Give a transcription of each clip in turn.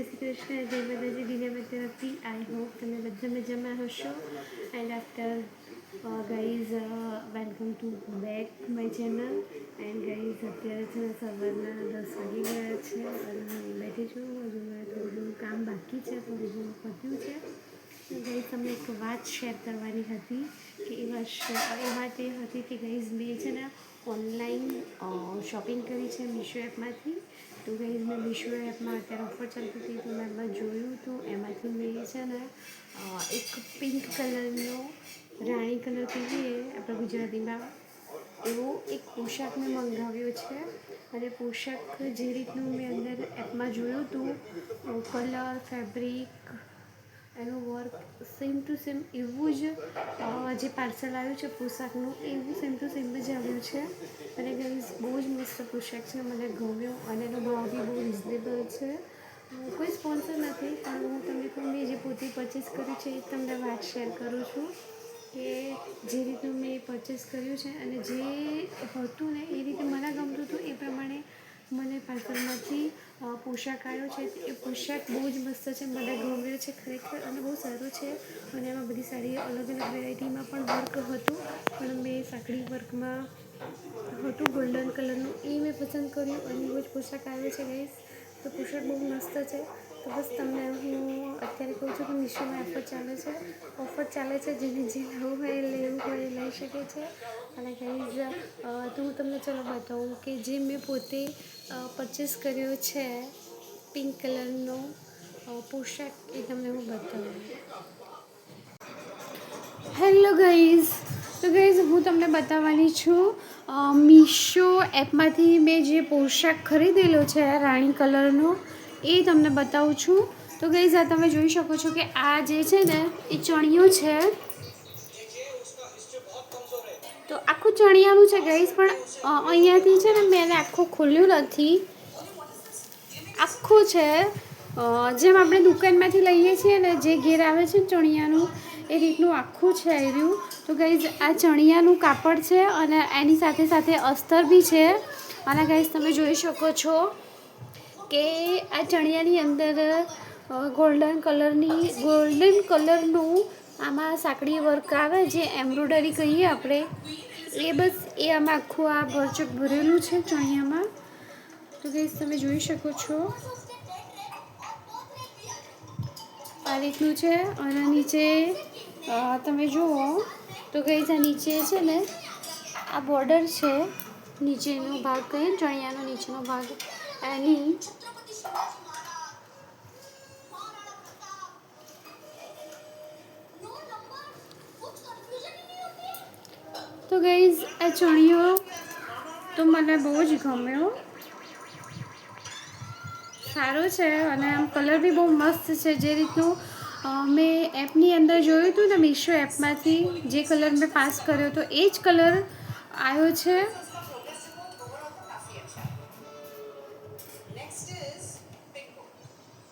જય શ્રી કૃષ્ણ જય માતાજી દિને તરફથી આઈ હોપ તમે બધા મજામાં હશો. And after guys welcome to back my channel and guys અત્યારે છે સવારના દસ વાગી ગયા છે. અને હું બેઠી છું. હજુ મારે થોડું કામ બાકી છે. થોડું ઘણું પત્યું છે. ગઈ તમને એક વાત શેર કરવાની હતી કે એ વાત એ વાત એ હતી કે ગઈઝ મેં છે ને ઓનલાઈન શોપિંગ કરી છે મીશો એપમાંથી તો ગઈઝ મેં મીશો એપમાં અત્યારે ઓફર ચાલતી હતી, તો મેં એમાં જોયું હતું એમાંથી મેં છે ને એક પિંક કલરનો રાણી કલર કહીએ, આપણે ગુજરાતીમાં, એવો એક પોશાક મેં મંગાવ્યો છે. અને પોશાક જે રીતનું મેં અંદર એપમાં જોયું હતું કલર ફેબ્રિક એનું વર્ક સેમ ટુ સેમ એવું જ જે પાર્સલ આવ્યું છે પોશાકનું, એવું સેમ ટુ સેમ જ આવ્યું છે. અને ગાઈઝ બહુ જ મસ્ત પોશાક છે, મને ગમ્યો અને એનો ભાવ બી બહુ રિઝનેબલ છે. કોઈ સ્પોન્સર નથી, પણ હું તમને કહું, મેં જે પોતે પરચેસ કર્યું છે એ તમને વાત શેર કરું છું કે જે રીતનું મેં પરચેસ કર્યું છે અને જે હતું ને એ રીતે મને ગમતું હતું એ પ્રમાણે મને પાર્સલમાંથી પોશાક આવ્યો છે. એ પોશાક બહુ જ મસ્ત છે, મને ગમ્યો છે, ખરેખર અને બહુ સારું છે. અને એમાં બધી સારી અલગ અલગ વેરાયટીમાં પણ વર્ક હતું. પણ મેં સાંકડી વર્કમાં હતું ગોલ્ડન કલરનું એ મેં પસંદ કર્યું. અને બહુ જ પોશાક આવ્યો છે ગઈશ તો પોશાક બહુ મસ્ત છે. તો બસ તમને હું અત્યારે કહું છું કે મીશોમાં ઓફર ચાલે છે. ઓફર ચાલે છે, જેને જે લેવું હોય લેવું હોય લઈ શકે છે. અને ગાઈઝ તો હું તમને ચલો બતાવું કે જે મેં પોતે પરચેસ કર્યો છે પિંક કલરનો પોશાક, એ તમને હું બતાવું. હેલો ગાઈઝ તો ગાઈઝ હું તમને બતાવવાની છું મીશો એપમાંથી મેં જે પોશાક ખરીદેલો છે, રાણી કલરનો એ તમને બતાવું છું. તો ગાઈઝ આ તમે જોઈ શકો છો કે આ જે છે ને, એ ચણિયો છે. તો આખું ચણિયાનું છે ગાઈઝ પણ અહીંયાથી છે ને મેં એને આખું ખોલ્યું નથી. આખું છે જેમ આપણે દુકાનમાંથી લઈએ છીએ ને, જે ઘેર આવે છે ચણિયાનું, એ રીતનું આખું છે આવ્યું. તો ગઈઝ આ ચણિયાનું કાપડ છે અને એની સાથે સાથે અસ્તર બી છે. અને ગઈઝ તમે જોઈ શકો છો કે આ ચણિયાની અંદર ગોલ્ડન કલરની ગોલ્ડન કલરનું આમાં સાંકડી વર્ક આવે જે એમ્બ્રોડરી કહીએ આપણે, એ બસ એ આમાં આખું આ ભરચક ભરેલું છે ચણિયામાં. તો કે તમે જોઈ શકો છો. આ રીતનું છે અને નીચે તમે જુઓ, તો કઈ આ નીચે છે ને, આ બોર્ડર છે નીચેનો ભાગ કહીએ, ચણિયાનો નીચેનો ભાગ. એની ગાઈઝ આ ચણિયો તો મને બહુ જ ગમ્યો. સારો છે અને આમ કલર બી બહુ મસ્ત છે. જે રીતનું મેં એપની અંદર જોયું હતું ને મીશો એપમાંથી, જે કલર મેં પાસ કર્યો હતો એ જ કલર આવ્યો છે.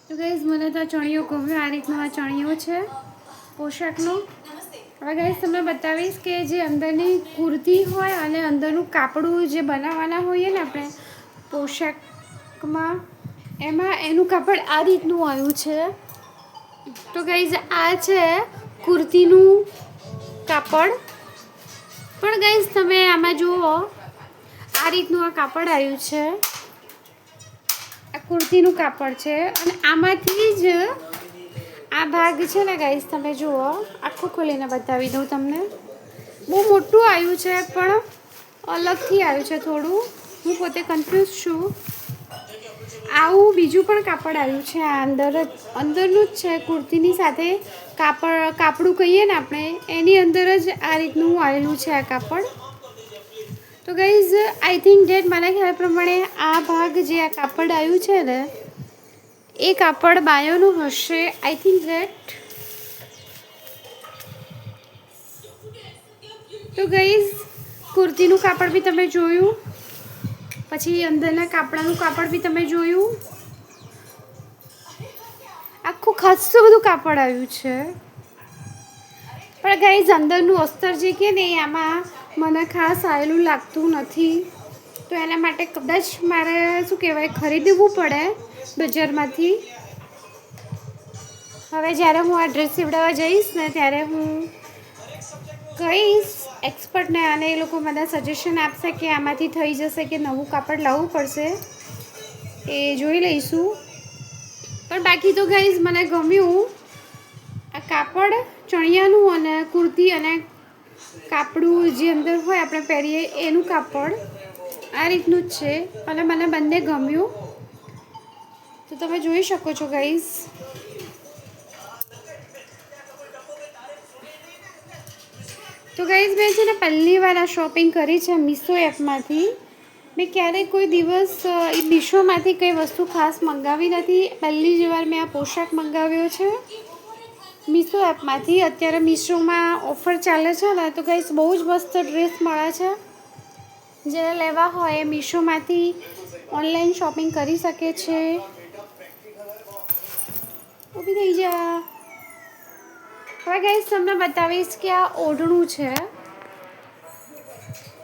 તો ગાઈઝ મને તો ચણિયો ગમ્યો. આ રીતનો આ ચણિયો છે. પોશાકનો. હવે ગાઈઝ તમને બતાવીશ કે જે અંદરની કુર્તી હોય અને અંદરનું કાપડું જે બનાવવાના હોઈએ ને આપણે પોશાકમાં, એમાં એનું કાપડ આ રીતનું આવ્યું છે. તો ગાઈઝ આ છે કુર્તીનું કાપડ. પણ ગાઈઝ તમે આમાં જુઓ, આ રીતનું આ કાપડ આવ્યું છે. આ કુર્તીનું કાપડ છે અને આમાંથી જ આ ભાગ છે ને ગાઈસ તમે જુઓ. આખું ખોલીને બતાવી દઉં તમને. બહુ મોટું આવ્યું છે, પણ અલગથી આવ્યું છે થોડું. હું પોતે કન્ફ્યુઝ છું. આવું બીજું પણ કાપડ આવ્યું છે, આ અંદર જ. અંદરનું જ છે, કુર્તીની સાથે કાપડ, કાપડું કહીએ ને આપણે, એની અંદર જ આ રીતનું આવેલું છે આ કાપડ. તો ગાઈઝ આઈ થિંક ડેટ મારા ખ્યાલ પ્રમાણે આ ભાગ જે આ કાપડ આવ્યું છે ને એ કાપડ બાયોનું હશે. આઈ થિંક ધેટ તો ગઈઝ કુર્તીનું કાપડ બી તમે જોયું. પછી અંદરના કાપડાનું કાપડ બી તમે જોયું. આખું ખાસું બધું કાપડ આવ્યું છે. પણ ગઈઝ અંદરનું અસ્તર જે કે ને, આમાં મને ખાસ આવેલું લાગતું નથી. તો એના માટે કદાચ મારે શું કહેવાય, ખરીદવું પડે. બજારમાંથી. હવે જ્યારે હું આ ડ્રેસ સીવડાવવા જઈશ ને ત્યારે હું કહીશ એક્સપર્ટને અને એ લોકો મને સજેશન આપશે કે આમાંથી થઈ જશે કે નવું કાપડ લાવવું પડશે. એ જોઈ લઈશું. પણ બાકી તો ગાઈઝ મને ગમ્યું આ કાપડ ચણિયાનું અને કુર્તી અને કાપડું જે અંદર હોય આપણે પહેરીએ એનું કાપડ. આ રીતનું જ છે. અને મને બંને ગમ્યું. તો તમે જોઈ શકો છો ગાઈઝ તો ગાઈઝ મેં છે ને પહેલી વાર આ શોપિંગ કરી છે મીશો એપમાંથી મેં ક્યારેય કોઈ દિવસ એ મીશોમાંથી કંઈ વસ્તુ ખાસ મંગાવી નથી. પહેલી જ વાર મેં આ પોશાક મંગાવ્યો છે મીશો એપમાંથી અત્યારે મીશોમાં ઓફર ચાલે છે ને, તો ગાઈઝ બહુ જ મસ્ત ડ્રેસ મળે છે. જેને લેવા હોય એ મીશોમાંથી ઓનલાઈન શોપિંગ કરી શકે છે. ઊભી થઈ જા. હવે ગાઈઝ તમને બતાવીશ કે આ ઓઢણું છે.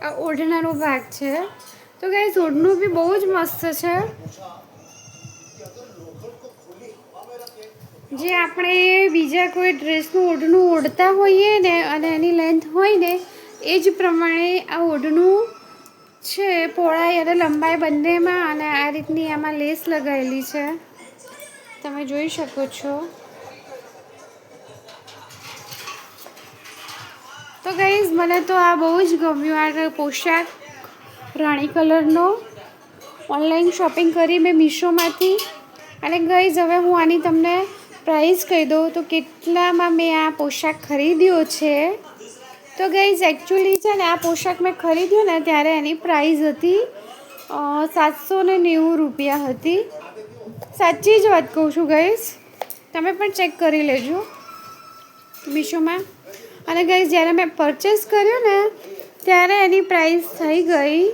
આ ઓઢણાનો ભાગ છે. તો ગાઈસ ઓઢણું બી બહુ જ મસ્ત છે. જે આપણે બીજા કોઈ ડ્રેસનું ઓઢણું ઓઢતા હોઈએ ને અને એની લેન્થ હોય ને, એ જ પ્રમાણે આ ઓઢણું છે, પહોળાઈ અને લંબાઈ બંનેમાં અને આ રીતની આમાં લેસ લગાવેલી છે. તમે જોઈ શકો છો. તો ગઈઝ મને તો આ બહુ જ ગમ્યું આ પોશાક રાણી કલરનો. ઓનલાઈન શોપિંગ કરી મેં મીશોમાંથી. અને ગઈઝ હવે હું આની તમને પ્રાઇસ કહી દઉં તો કેટલામાં મેં આ પોશાક ખરીદ્યો છે. તો ગઈઝ એકચ્યુઅલી છે ને આ પોશાક મેં ખરીદ્યો ને ત્યારે એની પ્રાઇસ હતી સાતસો ને નેવું રૂપિયા હતી. સાચી જ વાત કહું છું ગાઈઝ તમે પણ ચેક કરી લેજો મીશોમાં. અને ગઈ જ્યારે મેં પરચેસ કર્યું ને, ત્યારે એની પ્રાઇસ થઈ ગઈ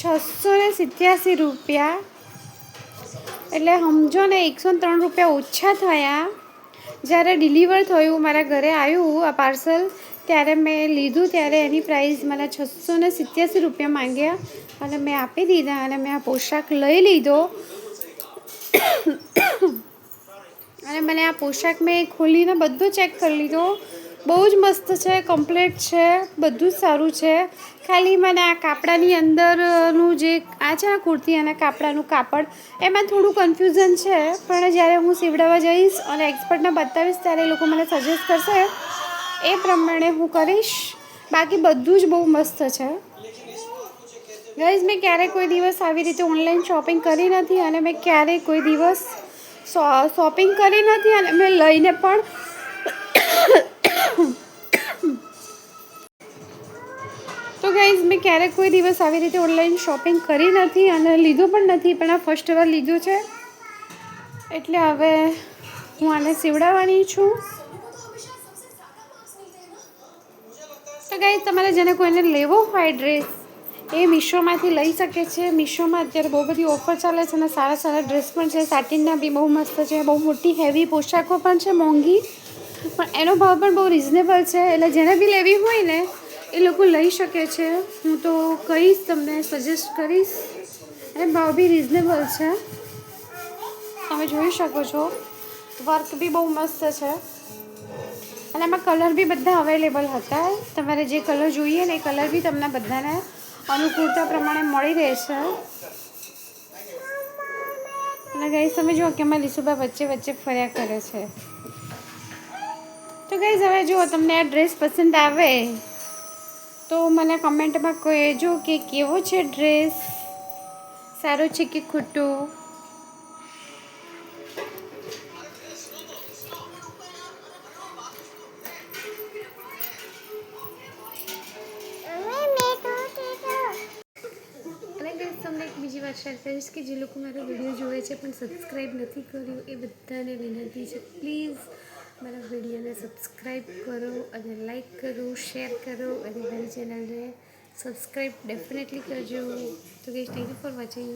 છસો ને સિત્યાસી રૂપિયા. એટલે સમજો ને, એકસો ત્રણ રૂપિયા ઓછા થયા. જ્યારે ડિલિવર થયું, મારા ઘરે આવ્યું આ પાર્સલ ત્યારે મેં લીધું, ત્યારે એની પ્રાઇસ મને છસો ને સિત્યાસી રૂપિયા માંગ્યા. અને મેં આપી દીધા અને મેં આ પોશાક લઈ લીધો. અને મને આ પોશાક મેં ખોલીને બધું ચેક કરી લીધો. બહુ જ મસ્ત છે કમ્પ્લીટ છે, બધું જ સારું છે. ખાલી મને આ કાપડાની અંદરનું જે, આ છે કુર્તી અને કાપડાનું કાપડ, એમાં થોડું કન્ફ્યુઝન છે. પણ જ્યારે હું સીવડાવવા જઈશ અને એક્સપર્ટને બતાવીશ, ત્યારે એ લોકો મને સજેસ્ટ કરશે. એ પ્રમાણે હું કરીશ. બાકી બધું જ બહુ મસ્ત છે. ગાઈઝ મેં ક્યારેય કોઈ દિવસ આવી રીતે ઓનલાઈન શોપિંગ કરી નથી અને મેં ક્યારેય કોઈ દિવસ શોપિંગ કરી નથી અને મેં લઈને પણ તો ગાઈઝ મેં ક્યારેક કોઈ દિવસ આવી રીતે ઓનલાઈન શોપિંગ કરી નથી અને લીધું પણ નથી, પણ આ ફર્સ્ટ વાર લીધું છે. એટલે હવે હું આને સીવડાવવાની છું. તો ગાઈઝ તમારે જેને કોઈને લેવો હોય ડ્રેસ એ મીશોમાંથી લઈ શકે છે. મીશોમાં અત્યારે બહુ બધી ઓફર ચાલે છે અને સારા સારા ડ્રેસ પણ છે. સાટિનના બી બહુ મસ્ત છે. બહુ મોટી હેવી પોશાકો પણ છે, મોંઘી. પણ એનો ભાવ પણ બહુ રિઝનેબલ છે. એટલે જેને બી લેવી હોય ને, એ લોકો લઈ શકે છે. હું તો કહીશ તમને સજેસ્ટ કરીશ. અને ભાવ બી રિઝનેબલ છે. તમે જોઈ શકો છો. વર્ક બી બહુ મસ્ત છે. અને એમાં કલર બી બધા અવેલેબલ હતા. તમારે જે કલર જોઈએ ને એ કલર બી તમને બધાને અનુકૂળતા પ્રમાણે મળી રહેશે અને ગઈ તમે જુઓ કે એમાં લીસુબા વચ્ચે વચ્ચે ફર્યા કરે છે. તો ગઈ હવે જુઓ તમને આ ડ્રેસ પસંદ આવે તો મને કમેન્ટમાં કહેજો કે કેવો છે ડ્રેસ સારો છે કે ખોટો? તમને એક બીજી વાત શેર કરીશ કે જે લોકો મારો વીડિયો જોવે છે પણ સબસ્ક્રાઈબ નથી કર્યું એ બધાને વિનંતી છે. પ્લીઝ મારા વિડીયોને સબસ્ક્રાઈબ કરો અને લાઈક કરો શેર કરો અને મારી ચેનલને સબસ્ક્રાઈબ ડેફિનેટલી કરજો. તો ગઈ થેન્ક યુ ફોર વોચિંગ